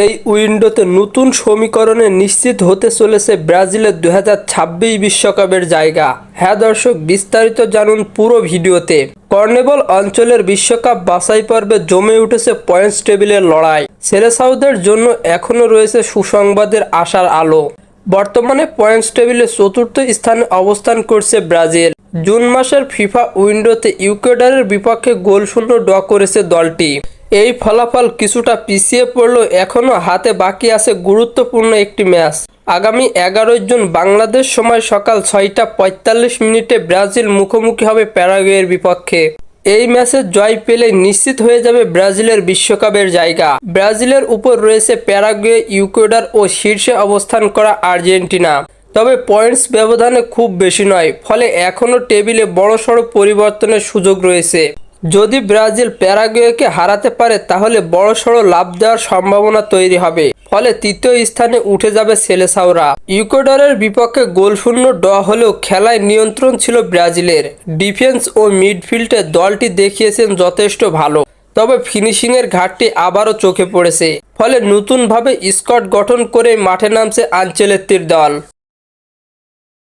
এই উইন্ডোতে নতুন সমীকরণে নিশ্চিত হতে চলেছে ব্রাজিলের দু হাজার বিশ্বকাপের জায়গা। হ্যাঁ দর্শক, বিস্তারিত জানুন পুরো ভিডিওতে। কর্নেবল অঞ্চলের বিশ্বকাপ বাছাই পর্বে জমে উঠেছে পয়েন্টস টেবিলের লড়াই। সেলেসাউদের জন্য এখনও রয়েছে সুসংবাদের আশার আলো। বর্তমানে পয়েন্টস টেবিলে চতুর্থ স্থানে অবস্থান করছে ব্রাজিল। জুন মাসের ফিফা উইন্ডোতে ইউকেডারের বিপক্ষে গোল শূন্য ড্র করেছে দলটি। এই ফলাফল কিছুটা পিছিয়ে পড়লেও এখনও হাতে বাকি আছে গুরুত্বপূর্ণ একটি ম্যাচ। আগামী এগারোই জুন বাংলাদেশ সময় সকাল ছয়টা পঁয়তাল্লিশ মিনিটে ব্রাজিল মুখোমুখি হবে প্যারাগুয়ের বিপক্ষে। এই ম্যাচে জয় পেলে নিশ্চিত হয়ে যাবে ব্রাজিলের বিশ্বকাপের জায়গা। ব্রাজিলের উপর রয়েছে প্যারাগুয়ে ইউকোডার ও শীর্ষে অবস্থান করা আর্জেন্টিনা। তবে পয়েন্টস ব্যবধানে খুব বেশি নয়, ফলে এখনও টেবিলে বড়সড় পরিবর্তনের সুযোগ রয়েছে। যদি ব্রাজিল প্যারাগুয়েকে হারাতে পারে, তাহলে বড়সড় লাভ দেওয়ার সম্ভাবনা তৈরি হবে। ফলে তৃতীয় স্থানে উঠে যাবে সেলেসাওরা। ইকুয়েডরের বিপক্ষে গোলশূন্য ড হলেও খেলায় নিয়ন্ত্রণ ছিল ব্রাজিলের। ডিফেন্স ও মিডফিল্ডে দলটি দেখিয়েছেন যথেষ্ট ভালো। তবে ফিনিশিংয়ের ঘাটতি আবারও চোখে পড়েছে। ফলে নতুনভাবে স্কট গঠন করে মাঠে নামছে আঞ্চলেত্তির দল।